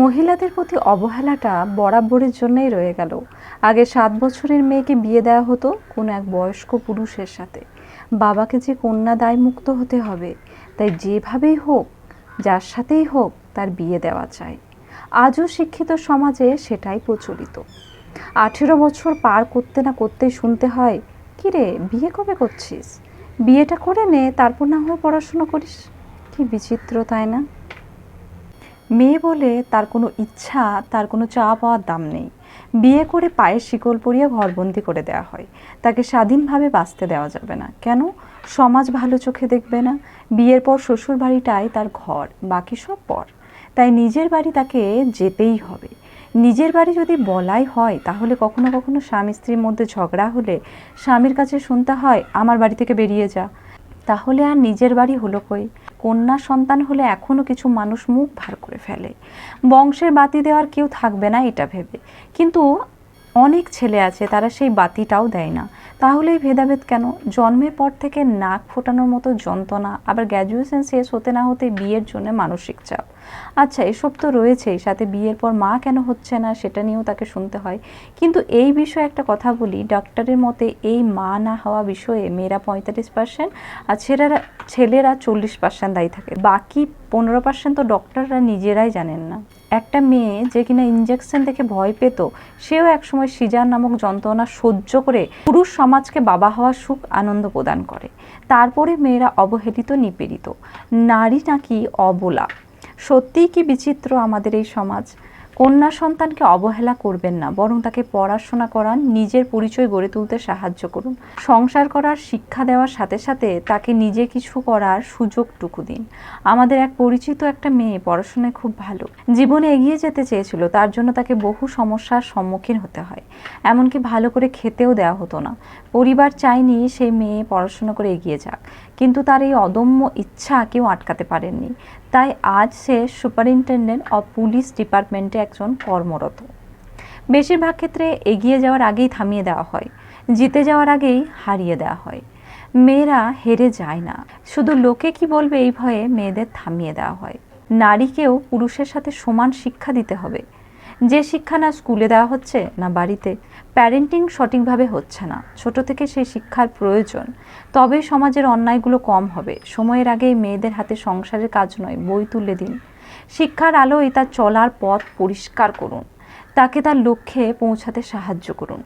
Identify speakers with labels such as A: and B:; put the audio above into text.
A: মহিলাদের প্রতি অবহেলাটা বরাবরের জন্যই রয়ে গেল। আগে সাত বছরের মেয়েকে বিয়ে দেওয়া হতো কোনো এক বয়স্ক পুরুষের সাথে। বাবাকে যে কন্যা দায়মুক্ত হতে হবে, তাই যেভাবেই হোক, যার সাথেই হোক তার বিয়ে দেওয়া চাই। আজও শিক্ষিত সমাজে সেটাই প্রচলিত। আঠেরো বছর পার করতে না করতেই শুনতে হয় কিরে বিয়ে কবে করছিস? বিয়েটা করে নে, তারপর না হয় পড়াশুনো করিস? কি বিচিত্র, তাই না? মেয়ে বলে তার কোনো ইচ্ছা, তার কোনো চা পাওয়ার দাম নেই। বিয়ে করে পায়ের শিকল পরিয়ে ঘরবন্দি করে দেওয়া হয়। তাকে স্বাধীনভাবে বাঁচতে দেওয়া যাবে না। কেন? সমাজ ভালো চোখে দেখবে না। বিয়ের পর শ্বশুর বাড়িটাই তার ঘর, বাকি সব পর। তাই নিজের বাড়ি তাকে যেতেই হবে। নিজের বাড়ি যদি বলাই হয়, তাহলে কখনো কখনো স্বামী স্ত্রীর মধ্যে ঝগড়া হলে স্বামীর কাছে শুনতে হয়, আমার বাড়ি থেকে বেরিয়ে যা। তাহলে আর নিজের বাড়ি হলো কই? কন্যা সন্তান হলে এখনও কিছু মানুষ মুখ ভার করে ফেলে। বংশের বাতি দেওয়ার কেউ থাকবে না এটা ভেবে। কিন্তু অনেক ছেলে আছে, তারা সেই বাতিটাও দেয় না। তাহলে এই ভেদাভেদ কেন? জন্মের পর থেকে নাক ফোটানোর মতো যন্ত্রণা, আবার গ্র্যাজুয়েশন শেষ হতে না হতে বিয়ের জন্য মানসিক চাপ। আচ্ছা এসব তো রয়েছেই, সাথে বিয়ের পর মা কেন হচ্ছে না সেটা নিয়েও তাকে শুনতে হয়। কিন্তু এই বিষয়ে একটা কথা বলি ডক্টরের মতে এই মা না হওয়া বিষয়ে মেয়েরা পঁয়তাল্লিশ পার্সেন্ট আর ছেলেরা ছেলেরা চল্লিশ পার্সেন্ট দায়ী থাকে। বাকি পনেরো পার্সেন্ট তো ডক্টররা নিজেরাই জানেন না। একটা মেয়ে যে কিনা ইঞ্জেকশন দেখে ভয় পেত, সেও একসময় সিজার নামক যন্ত্রণা সহ্য করে পুরুষ সমাজকে বাবা হওয়ার সুখ আনন্দ প্রদান করে। তারপরে মেয়েরা অবহেলিত, নিপীড়িত। নারী নাকি অবলা। সত্যিই কি বিচিত্র আমাদের এই সমাজ? কন্যা সন্তানকে অবহেলা করবেন না, বরং তাকে পড়াশোনা করান, নিজের পরিচয় গড়ে তুলতে সাহায্য করুন। সংসার করার শিক্ষা দেওয়ার সাথে সাথে তাকে নিজে কিছু করার সুযোগটুকু দিন। আমাদের এক পরিচিত একটা মেয়ে পড়াশোনায় খুব ভালো। জীবনে এগিয়ে যেতে চেয়েছিল, তার জন্য তাকে বহু সমস্যার সম্মুখীন হতে হয়। এমনকি ভালো করে খেতেও দেওয়া হতো না। পরিবার চায়নি সেই মেয়ে পড়াশোনা করে এগিয়ে যাক। কিন্তু তার এই অদম্য ইচ্ছা কেউ আটকাতে পারেননি। তাই আজ সে সুপারিনটেন্ডেন্ট অফ পুলিশ ডিপার্টমেন্টে একজন কর্মরত। বেশিরভাগ ক্ষেত্রে এগিয়ে যাওয়ার আগেই থামিয়ে দেওয়া হয়, জিতে যাওয়ার আগেই হারিয়ে দেওয়া হয়। মেয়েরা হেরে যায় না। শুধু লোকে কি বলবে এই ভয়ে মেয়েদের থামিয়ে দেওয়া হয়। নারীকেও পুরুষের সাথে সমান শিক্ষা দিতে হবে। যে শিক্ষা না স্কুলে দেওয়া হচ্ছে না বাড়িতে প্যারেন্টিং সঠিকভাবে হচ্ছে না। ছোট থেকে সেই শিক্ষার প্রয়োজন। তবে সমাজের অন্যায়গুলো কম হবে। সময়ের আগেই মেয়েদের হাতে সংসারের কাজ নয়, বই তুলে দিন। শিক্ষার আলোয় তার চলার পথ পরিষ্কার করুন। তাকে তার লক্ষ্যে পৌঁছাতে সাহায্য করুন।